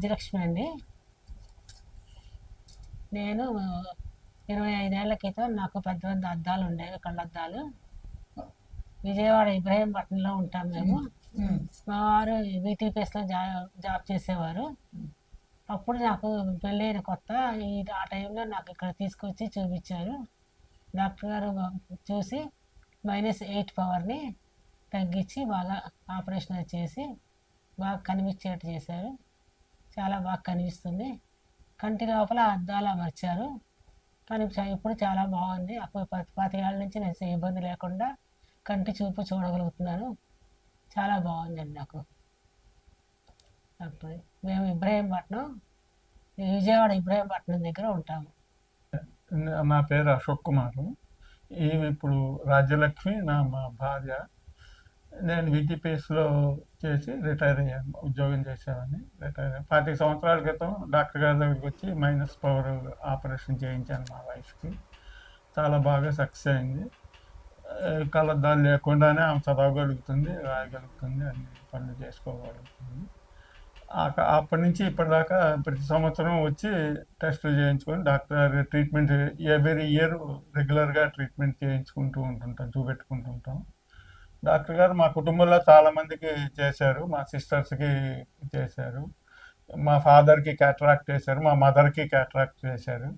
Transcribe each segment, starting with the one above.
రాజ్యలక్ష్మి అండి. నేను ఇరవై ఐదేళ్ళ క్రితం నాకు పెద్ద పెద్ద అద్దాలు ఉండేవి కళ్ళద్దాలు. విజయవాడ ఇబ్రహీంపట్నంలో ఉంటాం మేము. మా వారు బీటీపీఎస్లో జా జాబ్ చేసేవారు. అప్పుడు నాకు పెళ్ళైన కొత్త ఈ ఆ టైంలో నాకు ఇక్కడ తీసుకొచ్చి చూపించారు. డాక్టర్ గారు చూసి మైనస్ ఎయిట్ పవర్ని తగ్గించి బాగా ఆపరేషన్ చేసి బాగా కనిపించేట్టు చేశారు. చాలా బాగా కనిపిస్తుంది. కంటి లోపల అద్దాలు అమర్చారు. కానీ ఇప్పుడు చాలా బాగుంది. అప్పుడు పది పాతికేళ్ళ నుంచి నేను ఇబ్బంది లేకుండా కంటి చూపు చూడగలుగుతున్నాను. చాలా బాగుందండి నాకు. అప్పుడు మేము ఇబ్రహీంపట్నం విజయవాడ ఇబ్రహీంపట్నం దగ్గర ఉంటాము. నా పేరు అశోక్ కుమార్. ఈమె ఇప్పుడు రాజ్యలక్ష్మి నా మా భార్య. నేను విటిపిఎస్లో చేసి రిటైర్ అయ్యాను ఉద్యోగం చేసేవాడిని. రిటైర్ అయ్యాను పాతిక సంవత్సరాల క్రితం డాక్టర్ గారి దగ్గరికి వచ్చి మైనస్ పవర్ ఆపరేషన్ చేయించాను మా వైఫ్కి చాలా బాగా సక్సెస్ అయింది. ఆ, దాన్ని లేకుండానే ఆమె చదవగలుగుతుంది రాయగలుగుతుంది అన్ని పనులు చేసుకోగలుగుతుంది. అప్పటి నుంచి ఇప్పటిదాకా ప్రతి సంవత్సరం వచ్చి టెస్టులు చేయించుకొని డాక్టర్ ట్రీట్మెంట్ ఎవరీ ఇయర్ రెగ్యులర్గా ట్రీట్మెంట్ చేయించుకుంటూ ఉంటుంటాం చూపెట్టుకుంటూ ఉంటాం డాక్టర్ గారు మా కుటుంబంలో చాలా మందికి చేశారు మా సిస్టర్స్కి చేశారు మా ఫాదర్కి క్యాటరాక్ట్ చేశారు మా మదర్కి క్యాటరాక్ట్ చేశారు.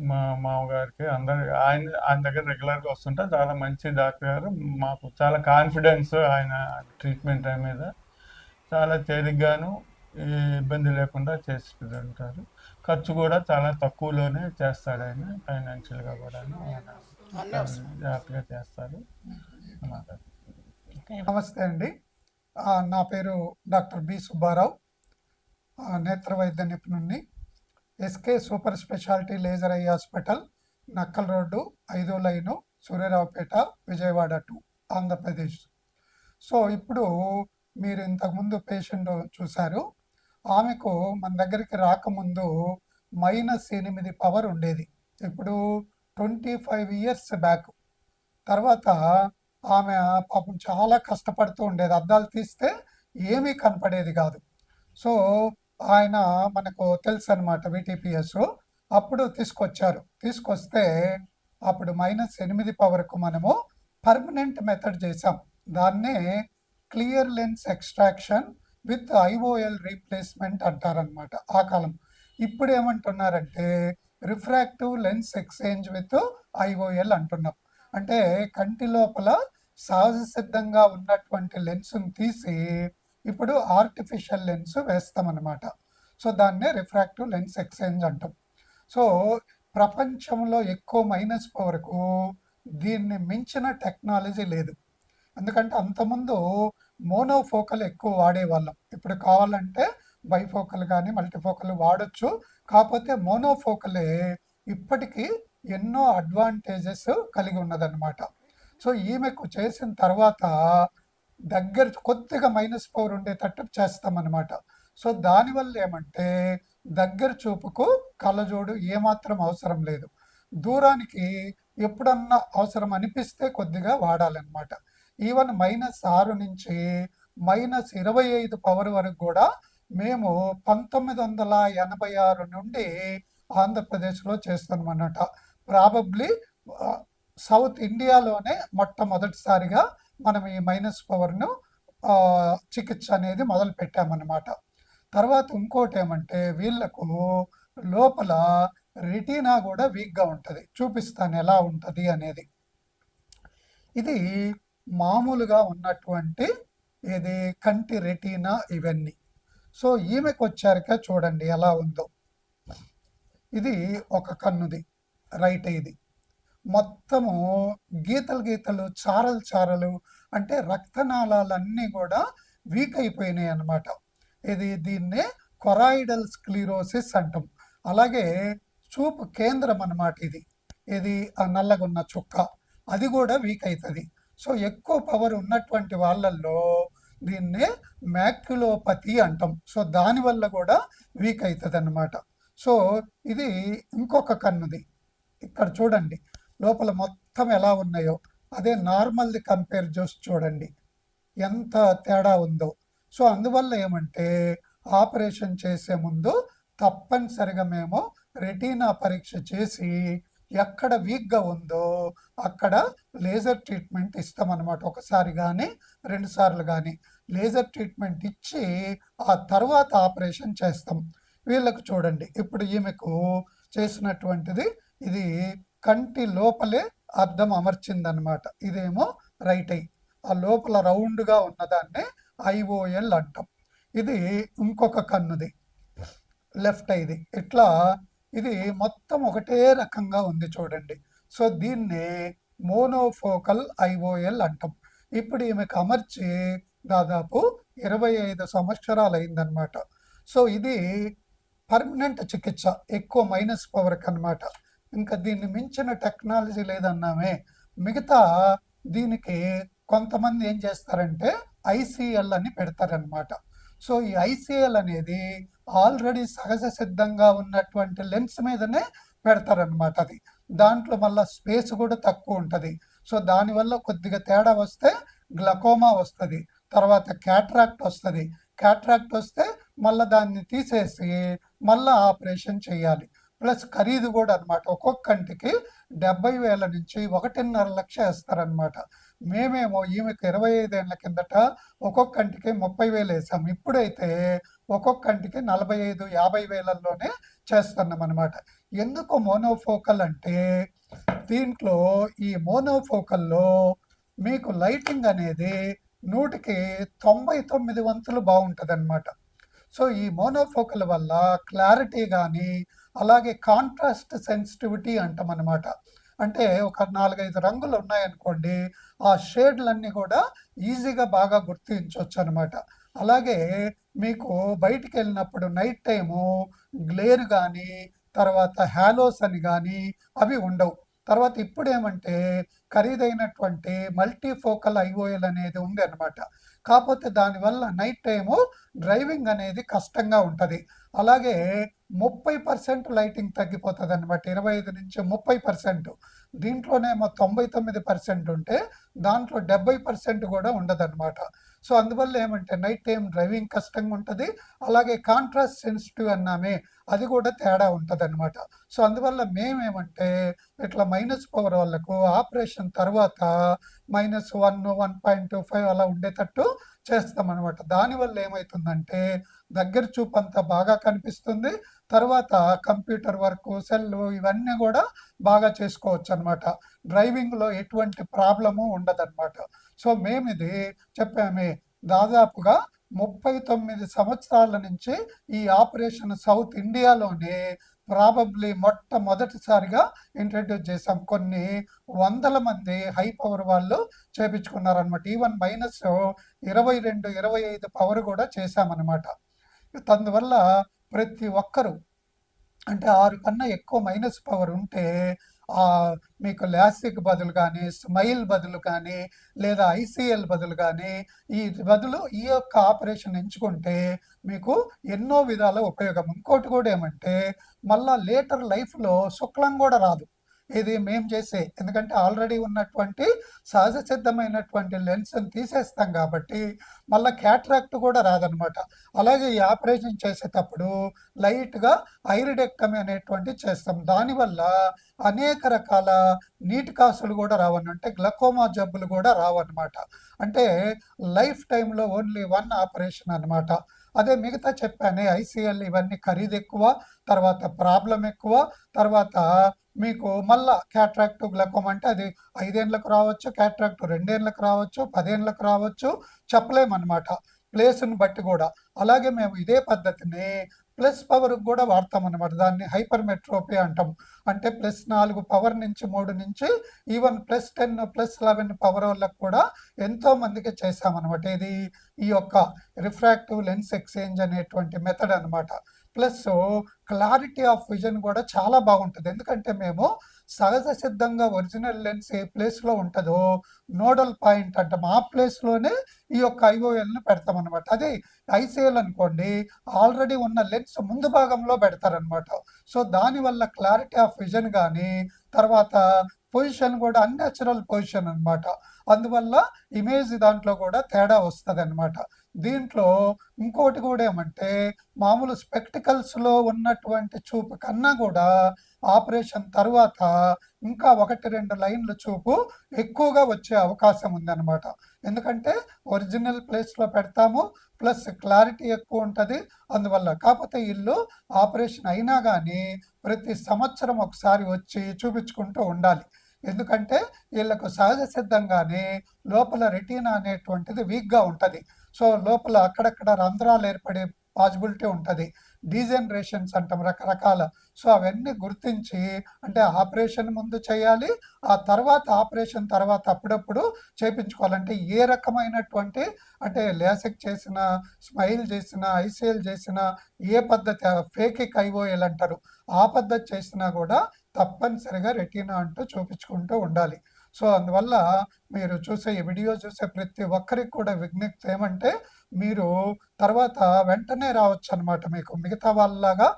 మా మామగారికి అందరు ఆయన ఆయన దగ్గర రెగ్యులర్గా వస్తుంటే చాలా మంచి డాక్టర్ గారు. మాకు చాలా కాన్ఫిడెన్స్ ఆయన ట్రీట్మెంట్ మీద. చాలా తేలిగ్గాను ఇబ్బంది లేకుండా చేస్తుంటారు. ఖర్చు కూడా చాలా తక్కువలోనే చేస్తాడు ఆయన ఫైనాన్షియల్గా కూడా ఆయన జాగ్రత్తగా చేస్తారు. అన్నమాట. నమస్తే అండి. నా పేరు డాక్టర్ బి సుబ్బారావు. నేత్ర వైద్య నిపుణుణ్ణి. SK super speciality laser eye hospital Nakkal road ఐదో line Suryaraopeta Vijayawada two Andhra Pradesh. So ఇప్పుడు మీరు ఇంతకుముందు పేషెంట్ చూశారు. ఆమెకు మన దగ్గరికి రాకముందు మైనస్ ఎనిమిది పవర్ ఉండేది. ఇప్పుడు ట్వంటీ ఫైవ్ ఇయర్స్ బ్యాక్. తర్వాత ఆమె పాపం చాలా కష్టపడుతూ ఉండేది. అద్దాలు తీస్తే ఏమీ కనపడేది కాదు. సో ఆయన మనకు తెలుసు అనమాట విటిపిఎస్ అప్పుడు తీసుకొచ్చారు. తీసుకొస్తే అప్పుడు మైనస్ ఎనిమిది పవర్కు మనము పర్మనెంట్ మెథడ్ చేసాం దాన్నే clear lens extraction with IOL replacement అంటారనమాట ఆ కాలం. ఇప్పుడు ఏమంటున్నారంటే refractive lens exchange with IOL అంటున్నాం. అంటే కంటి లోపల సహజ సిద్ధంగా ఉన్నటువంటి లెన్స్ను తీసి ఇప్పుడు ఆర్టిఫిషియల్ లెన్స్ వేస్తామన్నమాట. సో దాన్నే రిఫ్రాక్టివ్ లెన్స్ ఎక్స్చేంజ్ అంటాం. సో ప్రపంచంలో ఎక్కువ మైనస్ పవర్కు దీన్ని మించిన టెక్నాలజీ లేదు. ఎందుకంటే అంతకుముందు మోనోఫోకల్ ఎక్కువ వాడేవాళ్ళం. ఇప్పుడు కావాలంటే బైఫోకల్ కానీ మల్టీఫోకల్ వాడచ్చు. కాకపోతే మోనోఫోకలే ఇప్పటికీ ఎన్నో అడ్వాంటేజెస్ కలిగి ఉన్నదన్నమాట. సో ఈమెకు చేసిన తర్వాత దగ్గర కొద్దిగా మైనస్ పవర్ ఉండేటట్టు చేస్తామన్నమాట. సో దానివల్ల ఏమంటే దగ్గర చూపుకు కళ్ళజోడు ఏమాత్రం అవసరం లేదు. దూరానికి ఎప్పుడన్నా అవసరం అనిపిస్తే కొద్దిగా వాడాలన్నమాట. ఈవెన్ మైనస్ ఆరు నుంచి మైనస్ ఇరవై ఐదు పవర్ వరకు కూడా మేము పంతొమ్మిది వందల ఎనభై ఆరు నుండి ఆంధ్రప్రదేశ్లో చేస్తున్నాం అన్నమాట ప్రాబబ్లీ సౌత్ ఇండియాలోనే మొట్టమొదటిసారిగా మనం ఈ మైనస్ పవర్ను చికిత్స అనేది మొదలు పెట్టామన్నమాట తర్వాత ఇంకోటి ఏమంటే వీళ్ళకు లోపల రెటీనా కూడా వీక్గా ఉంటుంది. చూపిస్తాను ఎలా ఉంటుంది అనేది. ఇది మామూలుగా ఉన్నటువంటి ఇది కంటి రెటీనా ఇవన్నీ. సో ఈమెకు వచ్చాక చూడండి ఎలా ఉందో. ఇది ఒక కన్నుది. రైట్ ఇది మొత్తము గీతలు గీతలు చారలు చారలు అంటే రక్తనాళాలన్నీ కూడా వీక్ అయిపోయినాయి అన్నమాట. ఇది దీన్నే కొరాయిడల్ స్క్లీరోసిస్ అంటాం. అలాగే చూపు కేంద్రం అనమాట ఇది. ఇది ఆ నల్లగున్న చుక్క. అది కూడా వీక్ అవుతుంది సో ఎక్కువ పవర్ ఉన్నటువంటి వాళ్ళల్లో దీన్నే మ్యాక్యులోపతి అంటాం. సో దానివల్ల కూడా వీక్ అవుతుంది అన్నమాట సో ఇది ఇంకొక కన్నుది. ఇక్కడ చూడండి లోపల మొత్తం ఎలా ఉన్నాయో అదే నార్మల్ది కంపేర్ చేసి చూడండి ఎంత తేడా ఉందో. సో అందువల్ల ఏమంటే ఆపరేషన్ చేసే ముందు తప్పనిసరిగా మేము రెటీనా పరీక్ష చేసి ఎక్కడ వీక్గా ఉందో అక్కడ లేజర్ ట్రీట్మెంట్ ఇస్తామన్నమాట. ఒకసారి కానీ రెండు సార్లు కానీ లేజర్ ట్రీట్మెంట్ ఇచ్చి ఆ తర్వాత ఆపరేషన్ చేస్తాం. వీళ్ళకు చూడండి ఇప్పుడు ఈమెకు చేసినటువంటిది ఇది కంటి లోపలే అర్థం అమర్చిందనమాట ఇదేమో రైట్ ఐ. ఆ లోపల రౌండ్గా ఉన్నదాన్నే ఐఓఎల్ అంటాం. ఇది ఇంకొక కన్నుది. లెఫ్ట్ ఐది. ఇట్లా ఇది మొత్తం ఒకటే రకంగా ఉంది చూడండి. సో దీన్ని మోనోఫోకల్ ఐఓఎల్ అంటాం. ఇప్పుడు ఈమెకు అమర్చి దాదాపు ఇరవై ఐదు సంవత్సరాలు అయిందనమాట సో ఇది పర్మనెంట్ చికిత్స. ఎక్కువ మైనస్ పవర్కి అనమాట ఇంకా దీన్ని మించిన టెక్నాలజీ లేదన్నామే. మిగతా దీనికి కొంతమంది ఏం చేస్తారంటే ఐసీఎల్ అని పెడతారనమాట సో ఈ ఐసీఎల్ అనేది ఆల్రెడీ సహజ సిద్ధంగా ఉన్నటువంటి లెన్స్ మీదనే పెడతారనమాట అది. దాంట్లో మళ్ళీ స్పేస్ కూడా తక్కువ ఉంటుంది. సో దానివల్ల కొద్దిగా తేడా వస్తే గ్లకోమా వస్తుంది. తర్వాత క్యాట్రాక్ట్ వస్తుంది. క్యాట్రాక్ట్ వస్తే మళ్ళీ దాన్ని తీసేసి మళ్ళీ ఆపరేషన్ చేయాలి. ప్లస్ ఖరీదు కూడా అనమాట ఒక్కొక్క కంటికి డెబ్బై వేల నుంచి ఒకటిన్నర లక్ష వేస్తారనమాట మేమేమో ఈమెకు ఇరవై ఐదేళ్ళ కిందట ఒక్కొక్క కంటికి ముప్పై వేలు వేసాం ఇప్పుడైతే ఒక్కొక్క కంటికి నలభై ఐదు యాభై వేలల్లోనే చేస్తున్నాం అనమాట ఎందుకు మోనోఫోకల్ అంటే దీంట్లో ఈ మోనోఫోకల్లో మీకు లైటింగ్ అనేది నూటికి తొంభై తొమ్మిది వంతులు బాగుంటుంది అనమాట సో ఈ మోనోఫోకల్ వల్ల క్లారిటీ కానీ అలాగే కాంట్రాస్ట్ సెన్సిటివిటీ అంటాం అనమాట అంటే ఒక నాలుగైదు రంగులు ఉన్నాయనుకోండి ఆ షేడ్లన్నీ కూడా ఈజీగా బాగా గుర్తించవచ్చు అనమాట అలాగే మీకు బయటికి వెళ్ళినప్పుడు నైట్ టైము గ్లేర్ కానీ తర్వాత హ్యాలోస్ అని కానీ అవి ఉండవు. తర్వాత ఇప్పుడు ఏమంటే ఖరీదైనటువంటి మల్టీఫోకల్ ఐఓఎల్ అనేది ఉంది అనమాట కాకపోతే దానివల్ల నైట్ టైము డ్రైవింగ్ అనేది కష్టంగా ఉంటుంది. అలాగే ముప్పై పర్సెంట్ లైటింగ్ తగ్గిపోతుంది అనమాట ఇరవై ఐదు నుంచి ముప్పై పర్సెంట్. దీంట్లోనేమో తొంభై తొమ్మిది పర్సెంట్ ఉంటే దాంట్లో డెబ్బై పర్సెంట్ కూడా ఉండదన్నమాట. సో అందువల్ల ఏమంటే నైట్ టైం డ్రైవింగ్ కష్టంగా ఉంటుంది. అలాగే కాంట్రాస్ట్ సెన్సిటివ్ అన్నామే అది కూడా తేడా ఉంటుంది అనమాట సో అందువల్ల మేమేమంటే ఇట్లా మైనస్ పవర్ వాళ్ళకు ఆపరేషన్ తర్వాత minus one one point two five అలా ఉండేటట్టు చేస్తామన్నమాట. దానివల్ల ఏమవుతుందంటే దగ్గర చూపు అంతా బాగా కనిపిస్తుంది. తర్వాత కంప్యూటర్ వర్క్ సెల్ ఇవన్నీ కూడా బాగా చేసుకోవచ్చు అనమాట డ్రైవింగ్లో ఎటువంటి ప్రాబ్లము ఉండదన్నమాట. సో మేము ఇది చెప్పామే. దాదాపుగా ముప్పై తొమ్మిది సంవత్సరాల నుంచి ఈ ఆపరేషన్ సౌత్ ఇండియాలోనే ప్రాబబ్లీ మొట్టమొదటిసారిగా ఇంట్రడ్యూస్ చేసాం కొన్ని వందల మంది హై పవర్ వాళ్ళు చేపించుకున్నారనమాట ఈవెన్ మైనస్ ఇరవై రెండు ఇరవై ఐదు పవర్ కూడా చేశామన్నమాట. అందువల్ల ప్రతి ఒక్కరూ అంటే ఆరు కన్నా ఎక్కువ మైనస్ పవర్ ఉంటే ఆ మీకు లాసిక్ బదులు కానీ స్మైల్ బదులు కానీ లేదా ఐసీఎల్ బదులు కానీ ఈ బదులు ఈ యొక్క ఆపరేషన్ ఎంచుకుంటే మీకు ఎన్నో విధాల ఉపయోగం. ఇంకోటి కూడా ఏమంటే మళ్ళా లేటర్ లైఫ్లో శుక్లం కూడా రాదు. ఇది మేము చేసే. ఎందుకంటే ఆల్రెడీ ఉన్నటువంటి సహజ సిద్ధమైనటువంటి లెన్స్ని తీసేస్తాం కాబట్టి మళ్ళీ క్యాట్రాక్ట్ కూడా రాదనమాట. అలాగే ఈ ఆపరేషన్ చేసేటప్పుడు లైట్గా ఐరిడెక్టమీ అనేటువంటి చేస్తాం. దానివల్ల అనేక రకాల నీటి కాసులు కూడా రావనంటే అంటే గ్లకోమా జబ్బులు కూడా రావన్నమాట. అంటే లైఫ్ టైంలో ఓన్లీ వన్ ఆపరేషన్ అనమాట అదే మిగతా చెప్పానే ఐసీఎల్ ఇవన్నీ ఖరీదు ఎక్కువ తర్వాత ప్రాబ్లం ఎక్కువ తర్వాత మీకు మళ్ళా క్యాట్రాక్ట్ గ్లకోమ్ అంటే అది ఐదేండ్లకు రావచ్చు క్యాట్రాక్ట్ రెండేండ్లకు రావచ్చు పదేండ్లకు రావచ్చు చెప్పలేమన్నమాట. ప్లేస్ని బట్టి కూడా. అలాగే మేము ఇదే పద్ధతిని ప్లస్ పవర్ కూడా వాడతాం అనమాట దాన్ని హైపర్ మెట్రోపీ అంటాం. అంటే ప్లస్ నాలుగు పవర్ నుంచి మూడు నుంచి even plus ten plus eleven power వాళ్ళకు కూడా ఎంతో మందికి చేసామన్నమాట ఇది ఈ యొక్క రిఫ్రాక్టివ్ లెన్స్ ఎక్స్చేంజ్ అనేటువంటి మెథడ్ అనమాట ప్లస్ క్లారిటీ ఆఫ్ విజన్ కూడా చాలా బాగుంటుంది. ఎందుకంటే మేము సహజ సిద్ధంగా ఒరిజినల్ లెన్స్ ఏ ప్లేస్లో ఉంటుందో నోడల్ పాయింట్ అంటాం ఆ ప్లేస్లోనే ఈ యొక్క ఐఓఎల్ని పెడతాం అనమాట అదే ఐసీఎల్ అనుకోండి ఆల్రెడీ ఉన్న లెన్స్ ముందు భాగంలో పెడతారనమాట సో దానివల్ల క్లారిటీ ఆఫ్ విజన్ కానీ తర్వాత పొజిషన్ కూడా అన్యాచురల్ పొజిషన్ అనమాట అందువల్ల ఇమేజ్ దాంట్లో కూడా తేడా వస్తుంది అనమాట దీంట్లో ఇంకోటి కూడా ఏమంటే మామూలు స్పెక్టికల్స్లో ఉన్నటువంటి చూపు కన్నా కూడా ఆపరేషన్ తర్వాత ఇంకా ఒకటి రెండు లైన్ల చూపు ఎక్కువగా వచ్చే అవకాశం ఉందన్నమాట. ఎందుకంటే ఒరిజినల్ ప్లేస్లో పెడతాము ప్లస్ క్లారిటీ ఎక్కువ ఉంటుంది. అందువల్ల కాకపోతే వీళ్ళు ఆపరేషన్ అయినా కానీ ప్రతి సంవత్సరం ఒకసారి వచ్చి చూపించుకుంటూ ఉండాలి. ఎందుకంటే వీళ్ళకు సహజ సిద్ధంగానే లోపల రెటీనా అనేటువంటిది వీక్గా ఉంటుంది. సో లోపల అక్కడక్కడ రంధ్రాలు ఏర్పడే పాసిబిలిటీ ఉంటుంది. డీజనరేషన్స్ అంటాం రకరకాల. సో అవన్నీ గుర్తించి అంటే ఆపరేషన్ ముందు చేయాలి ఆ తర్వాత ఆపరేషన్ తర్వాత అప్పుడప్పుడు చేపించుకోవాలంటే ఏ రకమైనటువంటి అంటే లేసిక్ చేసిన స్మైల్ చేసిన ఐసీఎల్ చేసిన ఏ పద్ధతి ఫేకిక్ ఐఓఎల్ అంటారు ఆ పద్ధతి చేసినా కూడా తప్పనిసరిగా రెటీనా అంటూ చూపించుకుంటూ ఉండాలి. సో అందువల్ల మీరు చూసే ఈ వీడియో చూసే ప్రతి ఒక్కరికి కూడా విజ్ఞప్తి ఏమంటే మీరు తర్వాత వెంటనే రావచ్చు అనమాట మీకు. మిగతా వాళ్ళలాగా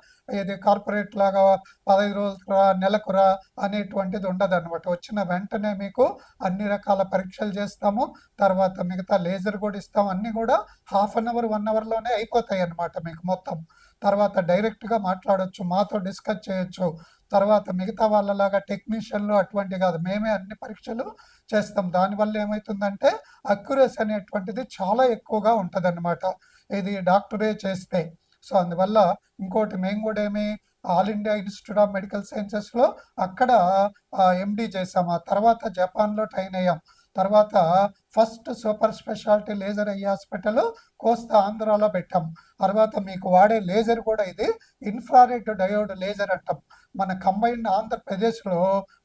ఇది కార్పొరేట్ లాగా పదహైదు రోజులరా నెలకురా అనేటువంటిది ఉండదు అనమాట వచ్చిన వెంటనే మీకు అన్ని రకాల పరీక్షలు చేస్తాము. తర్వాత మిగతా లేజర్ కూడా ఇస్తాం. అన్నీ కూడా హాఫ్ అన్ అవర్ వన్ అవర్లోనే అయిపోతాయి అన్నమాట మీకు మొత్తం. తర్వాత డైరెక్ట్గా మాట్లాడొచ్చు మాతో డిస్కస్ చేయొచ్చు. తర్వాత మిగతా వాళ్ళలాగా టెక్నీషియన్లు అటువంటి కాదు. మేమే అన్ని పరీక్షలు చేస్తాం. దానివల్ల ఏమవుతుందంటే అక్యురసీ అనేటువంటిది చాలా ఎక్కువగా ఉంటుంది ఇది డాక్టరే చేస్తే. సో అందువల్ల ఇంకోటి మేము కూడా ఏమి all India institute of medical సైన్సెస్లో అక్కడ ఎండి చేసాం. ఆ తర్వాత జపాన్లో ట్రైన్ అయ్యాం. తర్వాత first super speciality laser eye hospital కోస్తా ఆంధ్రాలో పెట్టాం. తర్వాత మీకు వాడే లేజర్ కూడా ఇది ఇన్ఫ్రారెడ్ డయోడ్ లేజర్ అంటాం. మన కంబైన్డ్ ఆంధ్రప్రదేశ్లో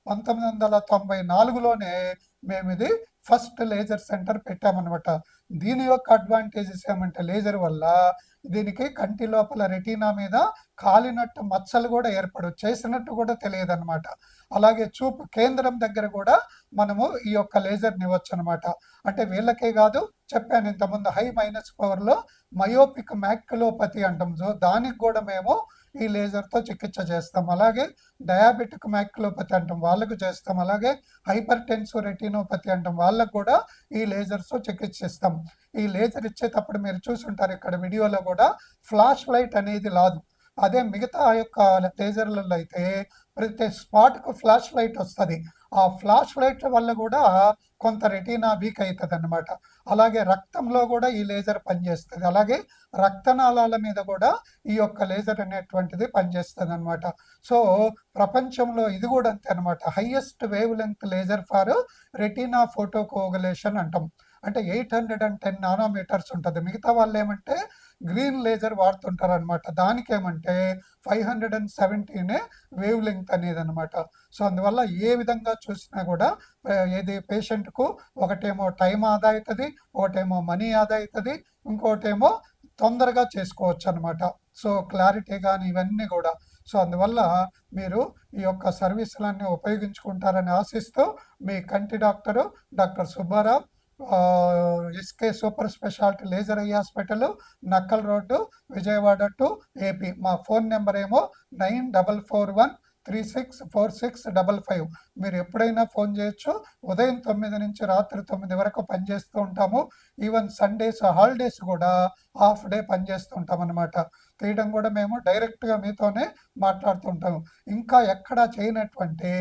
పంతొమ్మిది వందల తొంభై నాలుగులోనే మేము ఇది ఫస్ట్ లేజర్ సెంటర్ పెట్టామన్నమాట. దీని యొక్క అడ్వాంటేజెస్ ఏమంటే లేజర్ వల్ల దీనికి కంటి లోపల రెటీనా మీద కాలినట్టు మచ్చలు కూడా ఏర్పడు చేసినట్టు కూడా తెలియదు అనమాట అలాగే చూపు కేంద్రం దగ్గర కూడా మనము ఈ యొక్క లేజర్ని ఇవ్వచ్చు అనమాట అంటే వీళ్ళకే కాదు చెప్పాను ఇంతకుముందు హై మైనస్ పవర్లో మయోపిక్ మ్యాక్యులోపతి అంటాం. సో దానికి కూడా మేము ఈ లేజర్తో చికిత్స చేస్తాం. అలాగే డయాబెటిక్ మ్యాక్యులోపతి అంటాం. వాళ్ళకు చేస్తాం. అలాగే హైపర్ టెన్సివ్ రెటినోపతి అంటాం. వాళ్ళకు కూడా ఈ లేజర్స్తో చికిత్స ఇస్తాం ఈ లేజర్ ఇచ్చేటప్పుడు మీరు చూసుంటారు ఇక్కడ వీడియోలో కూడా ఫ్లాష్ లైట్ అనేది రాదు. అదే మిగతా యొక్క లేజర్లలో అయితే ప్రతి స్పాట్కు ఫ్లాష్ లైట్ వస్తుంది. ఆ ఫ్లాష్ లైట్ వల్ల కూడా కొంత రెటీనా వీక్ అవుతుంది అనమాట అలాగే రక్తంలో కూడా ఈ లేజర్ పనిచేస్తుంది. అలాగే రక్తనాళాల మీద కూడా ఈ యొక్క లేజర్ అనేటువంటిది పనిచేస్తుంది అనమాట సో ప్రపంచంలో ఇది కూడా అంతే అనమాట highest wave length laser for retina photocoagulation అంటాం. అంటే eight hundred and ten nanometers ఉంటుంది. మిగతా వాళ్ళు ఏమంటే గ్రీన్ లేజర్ వాడుతుంటారు అనమాట దానికి ఏమంటే ఫైవ్ హండ్రెడ్ అండ్ సెవెంటీనే వేవ్ లెంగ్త్ అనేది అనమాట సో అందువల్ల ఏ విధంగా చూసినా కూడా ఏది పేషెంట్కు ఒకటేమో టైం ఆదా అవుతుంది ఒకటేమో మనీ ఆదా అవుతుంది ఇంకోటేమో తొందరగా చేసుకోవచ్చు అనమాట సో క్లారిటీ కానీ ఇవన్నీ కూడా. సో అందువల్ల మీరు ఈ యొక్క సర్వీసులన్నీ ఉపయోగించుకుంటారని ఆశిస్తూ మీ కంటి doctor doctor Subbarao SK super speciality laser eye hospital Nakkal road Vijayawada to AP. మా ఫోన్ నెంబర్ ఏమో nine double four one three six four six double five. మీరు ఎప్పుడైనా ఫోన్ చేయొచ్చు. ఉదయం తొమ్మిది నుంచి రాత్రి తొమ్మిది వరకు పనిచేస్తూ ఉంటాము. ఈవెన్ సండేస్ హాలిడేస్ కూడా హాఫ్ డే పనిచేస్తూ ఉంటాం అనమాట తీయడం కూడా మేము డైరెక్ట్గా మీతోనే మాట్లాడుతుంటాము. ఇంకా ఎక్కడ చేయనటువంటి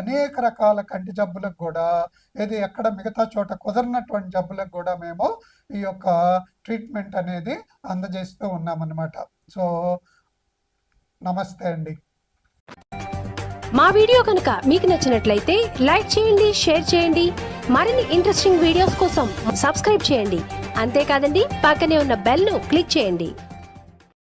అనేక రకాల కంటి జబ్బులకు కూడా ఏది ఎక్కడ మిగతా చోట కుదరనటువంటి జబ్బులకు కూడా మేము ఈ యొక్క ట్రీట్మెంట్ అనేది అందజేస్తూ ఉన్నామన్నమాట. సో నమస్తే అండి. మా వీడియో కనుక మీకు నచ్చినట్లయితే లైక్ చేయండి షేర్ చేయండి. మరిన్ని ఇంట్రెస్టింగ్ వీడియోస్ కోసం సబ్స్క్రైబ్ చేయండి. అంతేకాదండి పక్కనే ఉన్న బెల్ను క్లిక్ చేయండి.